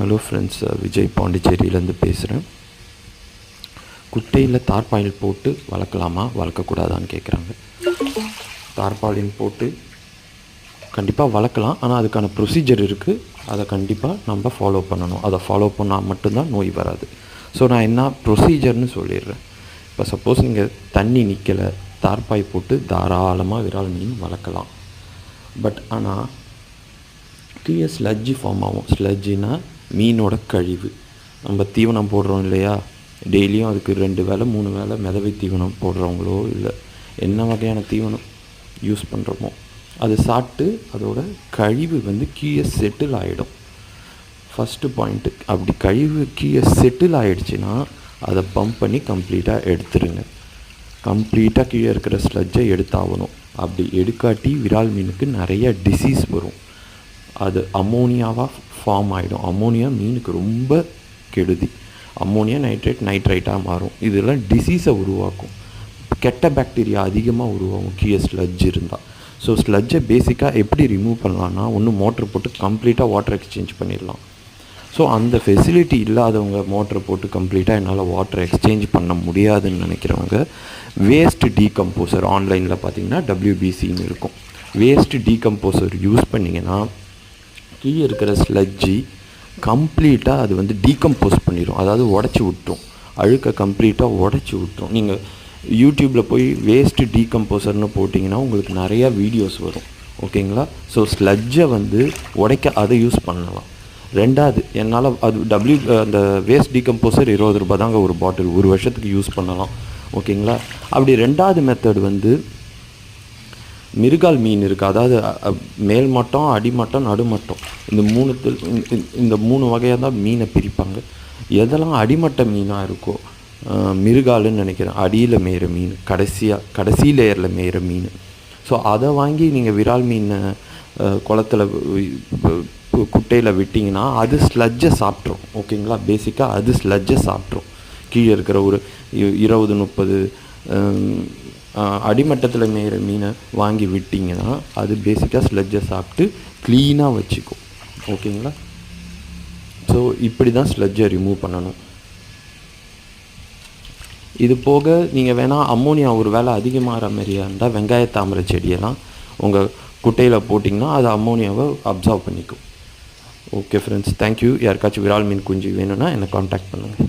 Hello friends uh, Vijay பாண்டிச்சேரியிலேருந்து பேசுகிறேன் குட்டையில் தார்பாயில் போட்டு வளர்க்கலாமா வளர்க்கக்கூடாதான்னு கேட்குறாங்க தார்பாலின் போட்டு கண்டிப்பாக வளர்க்கலாம் ஆனால் அதுக்கான ப்ரொசீஜர் இருக்குது அதை கண்டிப்பாக நம்ம ஃபாலோ பண்ணணும். அதை ஃபாலோ பண்ணால் மட்டும்தான் நோய் வராது. ஸோ நான் என்ன ப்ரொசீஜர்னு சொல்லிடுறேன். இப்போ சப்போஸ் நீங்கள் தண்ணி நிற்கலை தார்பாய் போட்டு தாராளமாக விரால் மீன் வளர்க்கலாம். பட் ஆனால் கீழே ஸ்லட்ஜி ஃபார்ம் ஆகும். ஸ்லட்ஜினா மீனோட கழிவு. நம்ம தீவனம் போடுறோம் இல்லையா? டெய்லியும் அதுக்கு ரெண்டு வேளை மூணு வேளை மிதவை தீவனம் போடுறவங்களோ இல்லை என்ன வகையான தீவனம் யூஸ் பண்ணுறோமோ அது சாப்பிட்டு அதோட கழிவு வந்து கீழே செட்டில் ஆகிடும் ஃபஸ்ட்டு பாயிண்ட்டு அப்படி கழிவு கீழே செட்டில் ஆகிடுச்சின்னா அதை பம்ப் பண்ணி கம்ப்ளீட்டாக எடுத்துருங்க. கம்ப்ளீட்டாக கீழே இருக்கிற ஸ்லட்ஜை எடுத்தாகணும். அப்படி எடுக்காட்டி விரால் மீனுக்கு நிறைய டிசீஸ் வரும். அது அம்மோனியாவாக ஃபார்ம் ஆகிடும் அம்மோனியா மீனுக்கு ரொம்ப கெடுதி. அம்மோனியா நைட்ரேட் நைட்ரைட்டாக மாறும். இதெல்லாம் டிசீஸை உருவாக்கும். கெட்ட பாக்டீரியா அதிகமாக உருவாகும். கீழே ஸ்லட்ஜ் இருந்தால் ஸோ ஸ்லட்ஜை பேசிக்காக எப்படி ரிமூவ் பண்ணலான்னா ஒன்று மோட்ரு போட்டு கம்ப்ளீட்டாக வாட்டர் எக்ஸ்சேஞ்ச் பண்ணிடலாம். ஸோ அந்த ஃபெசிலிட்டி இல்லாதவங்க மோட்ரு போட்டு கம்ப்ளீட்டாக என்னால் வாட்டர் எக்ஸ்சேஞ்ச் பண்ண முடியாதுன்னு நினைக்கிறவங்க வேஸ்ட் டீகம்போசர் ஆன்லைனில் பார்த்தீங்கன்னா டபிள்யூபிசின்னு இருக்கும். வேஸ்ட் டீகம்போசர் யூஸ் பண்ணிங்கன்னா கீழே இருக்கிற ஸ்லட்ஜி கம்ப்ளீட்டாக அது வந்து டீகம்போஸ் பண்ணிடும் அதாவது உடச்சி விட்டுரும் அழுக்க கம்ப்ளீட்டாக உடச்சி விட்டுரும் நீங்கள் யூடியூப்பில் போய் வேஸ்ட்டு டீகம்போசர்னு போட்டிங்கன்னா உங்களுக்கு நிறையா வீடியோஸ் வரும். ஓகேங்களா? ஸோ ஸ்லட்ஜை வந்து உடைக்க அதை யூஸ் பண்ணலாம். ரெண்டாவது என்னால் அது டபிள்யூ அந்த வேஸ்ட் டீகம்போசர் இருபது ரூபாய் தாங்க ஒரு பாட்டில் ஒரு வருஷத்துக்கு யூஸ் பண்ணலாம். ஓகேங்களா? அப்படி ரெண்டாவது மெத்தட் வந்து மிருகால் மீன் இருக்குது அதாவது மேல் மட்டம் அடிமட்டம் நடுமட்டம் இந்த மூணுத்தில் இந்த மூணு வகையாக தான் மீனை பிரிப்பாங்க. எதெல்லாம் அடிமட்ட மீனாக இருக்கோ மிருகாலுன்னு நினைக்கிறேன். அடியில் மேயிற மீன் கடைசியாக கடைசி லேயரில் மேயிற மீன். ஸோ அதை வாங்கி நீங்கள் விரால் மீனை குளத்தில் குட்டையில் விட்டிங்கன்னா அது ஸ்லட்ஜை சாப்பிட்ரும் ஓகேங்களா பேசிக்காக அது ஸ்லட்ஜை சாப்பிட்ரும் கீழே இருக்கிற ஒரு இருபது முப்பது அடிமட்டத்தில் மேயிற மீனை வாங்கி விட்டிங்கன்னா அது பேசிக்காக ஸ்லெட்ஜை சாப்பிட்டு க்ளீனாக வச்சுக்கும் ஓகேங்களா? ஸோ இப்படி தான் ஸ்லெட்ஜை ரிமூவ் பண்ணணும். இது போக நீங்கள் வேணால் அம்மோனியா ஒரு வேலை அதிகமாகிற மாதிரியா இருந்தால் வெங்காய தாமரை செடியெல்லாம் உங்கள் குட்டையில் போட்டிங்கன்னா அது அம்மோனியாவை அப்சர்வ் பண்ணிக்கும். ஓகே ஃப்ரெண்ட்ஸ் தேங்க்யூ யாருக்காச்சும் விரால் மீன் குஞ்சு வேணும்னா என்னை காண்டாக்ட் பண்ணுங்கள்